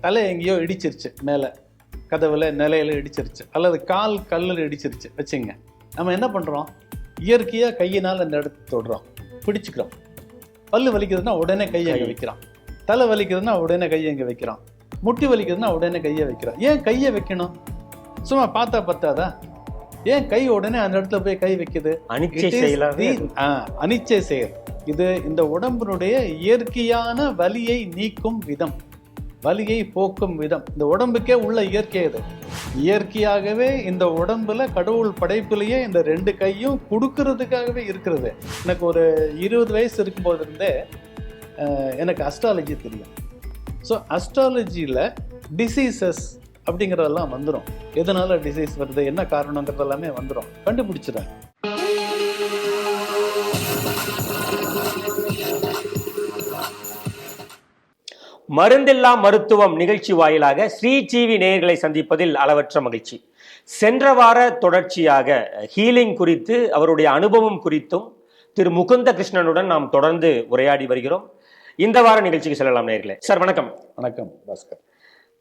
தலை எங்கேயோ இடிச்சிருச்சு மேலே. கதவுல நிலையில இடிச்சிருச்சு. அல்லது கால் கல்லில் இடிச்சிருச்சு. வச்சுங்க. நம்ம என்ன பண்ணுறோம் இயற்கையாக கையினால் அந்த இடத்த தொடுறோம். பிடிச்சிக்கிறோம். பல்லு வலிக்குதுன்னா உடனே கையை அங்கே. வைக்கிறோம். தலை வலிக்குதுன்னா உடனே கையை இங்கே வைக்கிறோம். முட்டி வலிக்குதுன்னா உடனே கையை வைக்கிறோம். ஏன் கையை வைக்கணும்? சும்மா பார்த்தா பத்தாதா? ஏன் கை உடனே அந்த இடத்துல போய் கை வைக்குது? அனிச்சை ஆ, அனிச்சை செயல். இது இந்த உடம்பினுடைய இயற்கையான வலியை நீக்கும் விதம். வலியை போக்கும் விதம். இந்த உடம்புக்கே உள்ள இயற்கை இது. இயற்கையாகவே இந்த உடம்புல கடவுள் படைப்பிலேயே இந்த ரெண்டு கையும் கொடுக்கறதுக்காகவே இருக்கிறது. எனக்கு ஒரு இருபது வயசு இருக்கும்போது இருந்தே எனக்கு அஸ்ட்ராலஜி தெரியும். ஸோ அஸ்ட்ராலஜியில் டிசீசஸ் அப்படிங்கிறதெல்லாம் வந்துடும் எதனால டிசீஸ் வருது என்ன காரணங்கிறது எல்லாமே வந்துடும் கண்டுபிடிச்சிடுறேன் மருந்தில்லா மருத்துவம் நிகழ்ச்சி வாயிலாக ஸ்ரீ டிவி நேயர்களை சந்திப்பதில் அளவற்ற மகிழ்ச்சி. சென்ற வார தொடர்ச்சியாக ஹீலிங் குறித்து அவருடைய அனுபவம் குறித்தும் திரு முகுந்த கிருஷ்ணனுடன் நாம் தொடர்ந்து உரையாடி வருகிறோம். இந்த வார நிகழ்ச்சிக்கு செல்லலாம் நேர்களே சார் வணக்கம். வணக்கம் பாஸ்கர்.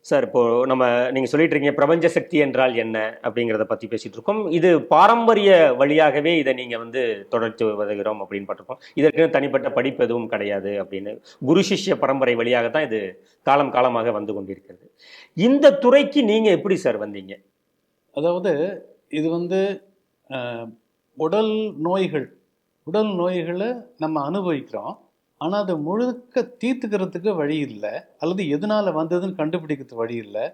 சார் இப்போது நம்ம நீங்கள் சொல்லிட்டு இருக்கீங்க பிரபஞ்ச சக்தி என்றால் என்ன? அப்படிங்கிறத பற்றி பேசிகிட்டு இருக்கோம் இது பாரம்பரிய வழியாகவே இதை நீங்கள் வந்து தொடர்ச்சி வருகிறோம் அப்படின்னு பட்டிருக்கோம் இதற்கு தனிப்பட்ட படிப்பு எதுவும் கிடையாது அப்படின்னு. குரு சிஷ்ய பரம்பரை வழியாக தான் இது காலம் காலமாக வந்து கொண்டிருக்கிறது. இந்த துறைக்கு நீங்கள் எப்படி சார் வந்தீங்க? அதாவது இது வந்து உடல் நோய்கள் உடல் நோய்களை நம்ம அனுபவிக்கிறோம். ஆனால் அதை முழுக்க தீர்த்துக்கிறதுக்கு வழி இல்லை. அல்லது எதனால் வந்ததுன்னு கண்டுபிடிக்கிறதுக்கு வழி இல்லை.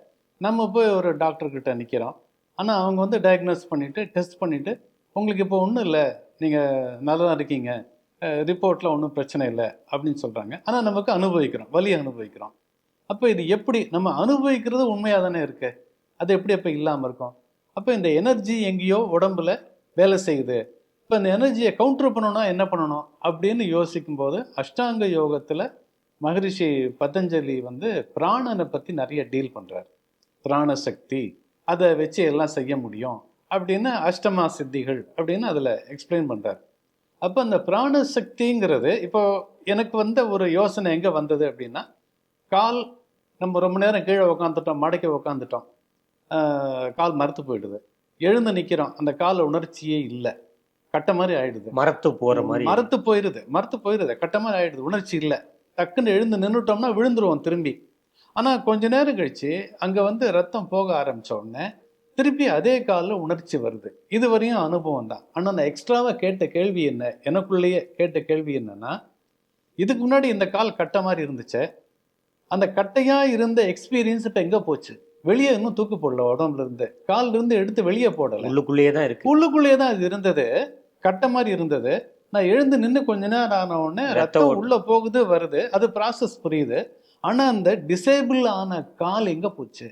நம்ம போய் ஒரு டாக்டர்கிட்ட நிற்கிறோம் ஆனால் அவங்க வந்து டயக்னோஸ் பண்ணிவிட்டு டெஸ்ட் பண்ணிவிட்டு உங்களுக்கு இப்போ ஒன்றும் இல்லை. நீங்கள் நல்லா இருக்கீங்க. ரிப்போர்ட்டில் ஒன்றும் பிரச்சனை இல்லை. அப்படின்னு சொல்கிறாங்க ஆனால் நமக்கு அனுபவிக்கிறோம். வலி அனுபவிக்கிறோம். அப்போ இது எப்படி? நம்ம அனுபவிக்கிறது உண்மையாக தானே இருக்குது அது எப்படி அப்போ இல்லாமல் இருக்கும்? அப்போ இந்த எனர்ஜி எங்கேயோ உடம்புல வேலை செய்யுது. இப்போ இந்த எனர்ஜியை கவுண்டர் பண்ணணும்னா என்ன பண்ணணும்? அப்படின்னு யோசிக்கும்போது அஷ்டாங்க யோகத்தில் மகரிஷி பதஞ்சலி வந்து பிராணனை பற்றி நிறைய டீல் பண்ணுறார் பிராணசக்தி அதை வச்சு எல்லாம் செய்ய முடியும் அப்படின்னு அஷ்டமா சித்திகள் அப்படின்னு அதில் எக்ஸ்பிளைன் பண்ணுறார் அப்போ அந்த பிராணசக்திங்கிறது இப்போ எனக்கு வந்த ஒரு யோசனை எங்கே வந்தது அப்படின்னா கால் நம்ம ரொம்ப நேரம் கீழே உக்காந்துட்டோம் மடக்கி உக்காந்துட்டோம். கால் மறுத்து போயிடுது. எழுந்து நிற்கிறோம் அந்த கால உணர்ச்சியே இல்லை. கட்ட மாதிரி ஆயிடுது. மரத்து போற மாதிரி. மறுத்து போயிருது மறுத்து போயிருது கட்ட மாதிரி ஆயிடுது உணர்ச்சி இல்லை. டக்குன்னு எழுந்து நின்றுட்டோம்னா விழுந்துருவோம் திரும்பி. ஆனால் கொஞ்ச நேரம் கழிச்சு அங்கே வந்து ரத்தம் போக ஆரம்பிச்ச உடனே திருப்பி அதே காலில் உணர்ச்சி வருது. இது வரையும் அனுபவம் தான். ஆனால் நான் எக்ஸ்ட்ராவாக கேட்ட கேள்வி என்ன? எனக்குள்ளேயே கேட்ட கேள்வி என்னன்னா இதுக்கு முன்னாடி இந்த கால் கட்ட மாதிரி இருந்துச்சே அந்த கட்டையா இருந்த எக்ஸ்பீரியன்ஸ் இப்போ எங்கே போச்சு? வெளியே இன்னும் தூக்கு போடல உடம்புல இருந்து. கால்ல இருந்து எடுத்து வெளியே போடல. உள்ளுக்குள்ளேயே தான் இருக்கு. உள்ளுக்குள்ளேயே தான் அது இருந்தது. கட்ட மாதிரி இருந்தது. நான் எழுந்து நின்று கொஞ்ச நேரம் ஆன உடனே ரத்த ரத்தம். உள்ள போகுது வருது. அது ப்ராசஸ் புரியுது. ஆனா அந்த டிசேபிள் ஆன கால் எங்க போச்சு?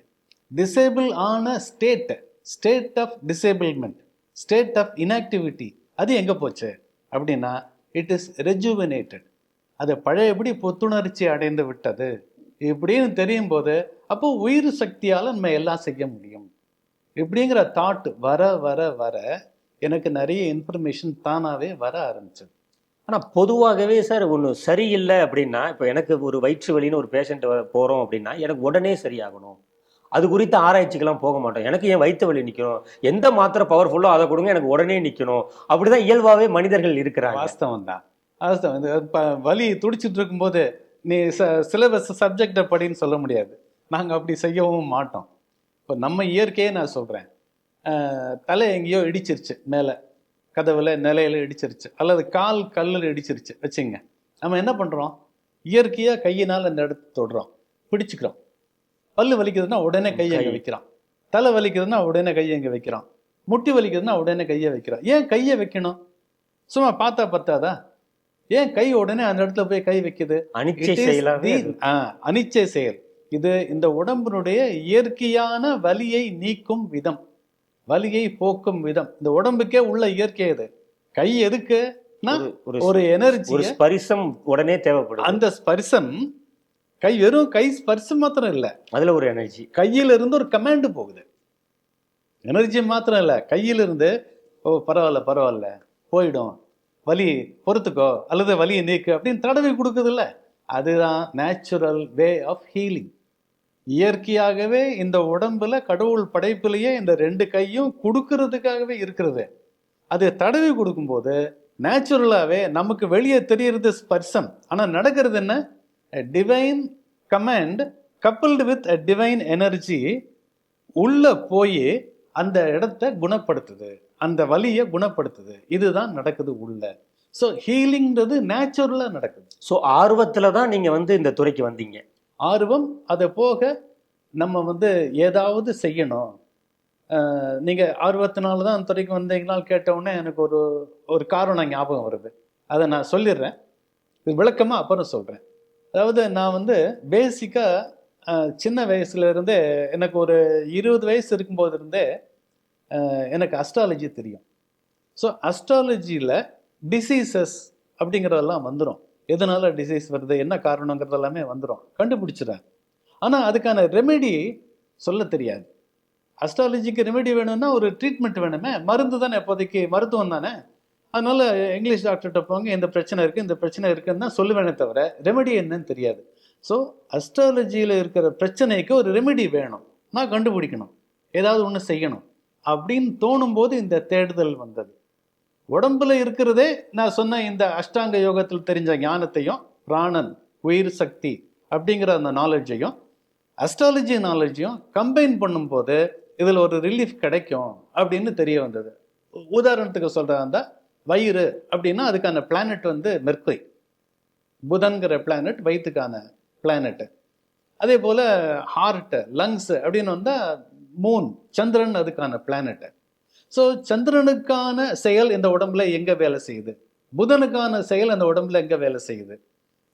டிசேபிள் ஆன state state of disablement state of inactivity அது எங்க போச்சு? அப்படின்னா இட் இஸ் ரெஜுவனேட்டட் அது பழையபடி புத்துணர்ச்சி அடைந்து விட்டது. இப்படின்னு தெரியும் போது அப்போ உயிர் சக்தியால நம்ம எல்லாம் செய்ய முடியும். இப்படிங்கிற தாட் வர வர வர எனக்கு நிறைய இன்ஃபர்மேஷன் தானாவே வர ஆரம்பிச்சது. ஆனால் பொதுவாகவே சார் ஒன்று சரியில்லை அப்படின்னா இப்போ எனக்கு ஒரு வயிற்று வலின்னு ஒரு பேஷண்ட் போகிறோம் அப்படின்னா எனக்கு உடனே சரியாகணும். அது குறித்த ஆராய்ச்சிக்கெல்லாம் போக மாட்டோம். எனக்கு ஏன் வயிற்று வலி நிற்கணும் எந்த மாத்திரை பவர்ஃபுல்லோ அதை கொடுங்க எனக்கு உடனே நிற்கணும் அப்படிதான் இயல்பாகவே மனிதர்கள் இருக்கிறாங்க. வாஸ்தவம் தான் வாஸ்தவம். இந்த வலி துடிச்சிட்டு இருக்கும்போது நீ ச சிலபஸ் சப்ஜெக்டை படின்னு சொல்ல முடியாது. நாங்கள் அப்படி செய்யவும் மாட்டோம். இப்போ நம்ம இயற்கையே நான் சொல்கிறேன் தலை எங்கேயோ இடிச்சிருச்சு மேலே. கதவுல நிலையில இடிச்சிருச்சு. அல்லது கால் கல்லில் இடிச்சிருச்சு. வச்சுங்க. நம்ம என்ன பண்ணுறோம் இயற்கையாக கையினால் அந்த இடத்த தொடுறோம். பிடிச்சிக்கிறோம். பல்லு வலிக்குதுன்னா உடனே கையை அங்கே. வைக்கிறோம். தலை வலிக்குதுன்னா உடனே கையை இங்கே வைக்கிறோம். முட்டி வலிக்குதுன்னா உடனே கையை வைக்கிறோம். ஏன் கையை வைக்கணும்? சும்மா பார்த்தா பத்தாதா? ஏன் கை உடனே அந்த இடத்துல போய் கை வைக்குது? அனிச்சை செயல். இது இந்த உடம்பினுடைய இயற்கையான வலியை நீக்கும் விதம். வலியை போக்கும் விதம். இந்த உடம்புக்கே உள்ள இயற்கை இது கை எதுக்குன்னா ஒரு- எனர்ஜி ஒரு ஸ்பரிசம் உடனே தேவைப்படுது. அந்த ஸ்பரிசம் கை வெறும் கை ஸ்பரிசம் மாத்திரம் இல்ல. அதுல ஒரு எனர்ஜி. கையில இருந்து ஒரு கமாண்ட் போகுது. எனர்ஜி மாத்திரம் இல்ல. கையில இருந்து ஓ பரவாயில்ல பரவாயில்ல போயிடும். வலி பொறுத்துக்கோ. அல்லது வலியை நீக்கு அப்படின்னு தடவி கொடுக்குது இல்ல அதுதான் நேச்சுரல் வே ஆஃப் ஹீலிங் இயற்கையாகவே இந்த உடம்புல கடவுள் படைப்பிலேயே இந்த ரெண்டு கையும் கொடுக்கறதுக்காகவே இருக்கிறது. அது தடவி கொடுக்கும்போது நேச்சுரலாகவே நமக்கு வெளியே தெரியறது ஸ்பர்சம். ஆனால் நடக்கிறது என்ன? Divine command coupled with a divine energy உள்ளே போய் அந்த இடத்த குணப்படுத்துது. அந்த வலியை குணப்படுத்துது. இதுதான் நடக்குது உள்ள. ஸோ ஹீலிங்கிறது நேச்சுரலாக நடக்குது. ஸோ ஆர்வத்தில் தான் நீங்கள் வந்து இந்த துறைக்கு வந்தீங்க. ஆர்வம் அதை போக நம்ம வந்து ஏதாவது செய்யணும். நீங்கள் நீங்க ஆர்வத்தினால தான் அந்த துறைக்கு வந்தீங்களால் கேட்டவுடனே எனக்கு ஒரு ஒரு காரணம் ஞாபகம் வருது. அதை நான் சொல்லிடுறேன். இது விளக்கமாக அப்புறம் சொல்கிறேன் அதாவது நான் வந்து பேசிக்காக சின்ன வயசுலேருந்தே எனக்கு ஒரு இருபது வயசு இருக்கும்போது இருந்தே எனக்கு அஸ்ட்ராலஜி தெரியும். ஸோ அஸ்ட்ராலஜியில் டிசீசஸ் அப்படிங்கிறதெல்லாம் வந்துடும் எதனால் டிசீஸ் வருது என்ன காரணங்கிறது எல்லாமே வந்துடும் கண்டுபிடிச்சிடுறேன் ஆனால் அதுக்கான ரெமெடி சொல்ல தெரியாது. அஸ்ட்ராலஜிக்கு ரெமெடி வேணும்னா ஒரு ட்ரீட்மெண்ட் வேணுமே. மருந்து தானே இப்போதைக்கு மருத்துவம் தானே? அதனால் இங்கிலீஷ் டாக்டர்கிட்ட போங்க இந்த பிரச்சனை இருக்குது இந்த பிரச்சனை இருக்குன்னு தான் சொல்லுவேனே தவிர ரெமெடி என்னன்னு தெரியாது. ஸோ அஸ்ட்ராலஜியில் இருக்கிற பிரச்சனைக்கு ஒரு ரெமெடி வேணும். நான் கண்டுபிடிக்கணும். ஏதாவது ஒன்று செய்யணும். அப்படின்னு தோணும் போது இந்த தேடுதல் வந்தது. உடம்புல இருக்கிறதே நான் சொன்ன இந்த அஷ்டாங்க யோகத்தில் தெரிஞ்ச ஞானத்தையும் பிராணன் உயிர் சக்தி அப்படிங்கிற அந்த நாலேஜையும் அஸ்ட்ராலஜி நாலேஜையும் கம்பைன் பண்ணும்போது இதில் ஒரு ரிலீஃப் கிடைக்கும் அப்படின்னு தெரிய வந்தது. உதாரணத்துக்கு சொல்கிறதா இருந்தால் வயிறு அப்படின்னா அதுக்கான பிளானட் வந்து மெர்க்குரி புதன்கிற பிளானட் வயிற்றுக்கான பிளானட்டு அதே போல் ஹார்ட்டு லங்ஸு அப்படின்னு வந்தால் மூன் சந்திரன் அதுக்கான பிளானட்டு ஸோ சந்திரனுக்கான செயல் இந்த உடம்புல எங்கே வேலை செய்யுது? புதனுக்கான செயல் அந்த உடம்புல எங்கே வேலை செய்யுது?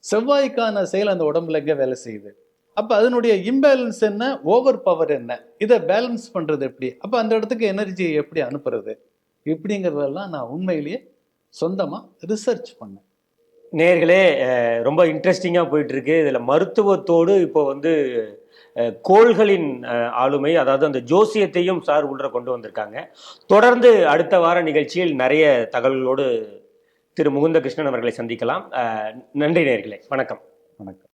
செவ்வாய்க்கான செயல் அந்த உடம்புல எங்கே வேலை செய்யுது? அப்போ அதனுடைய இம்பேலன்ஸ் என்ன? ஓவர் பவர் என்ன? இதை பேலன்ஸ் பண்ணுறது எப்படி? அப்போ அந்த இடத்துக்கு எனர்ஜியை எப்படி அனுப்புறது? இப்படிங்கிறதெல்லாம் நான் உண்மையிலேயே சொந்தமாக ரிசர்ச் பண்ணேன். நேர்களே ரொம்ப இன்ட்ரெஸ்டிங்காக போயிட்டுருக்கு இதில் மருத்துவத்தோடு இப்போ வந்து கோள்களின் ஆளுமை அதாவது அந்த ஜோசியத்தையும் சார் உள்ள கொண்டு வந்திருக்காங்க. தொடர்ந்து அடுத்த வார நிகழ்ச்சியில் நிறைய தகவல்களோடு திரு முகுந்த கிருஷ்ணன் அவர்களை சந்திக்கலாம். அஹ், நன்றி நேர்களே வணக்கம். வணக்கம்.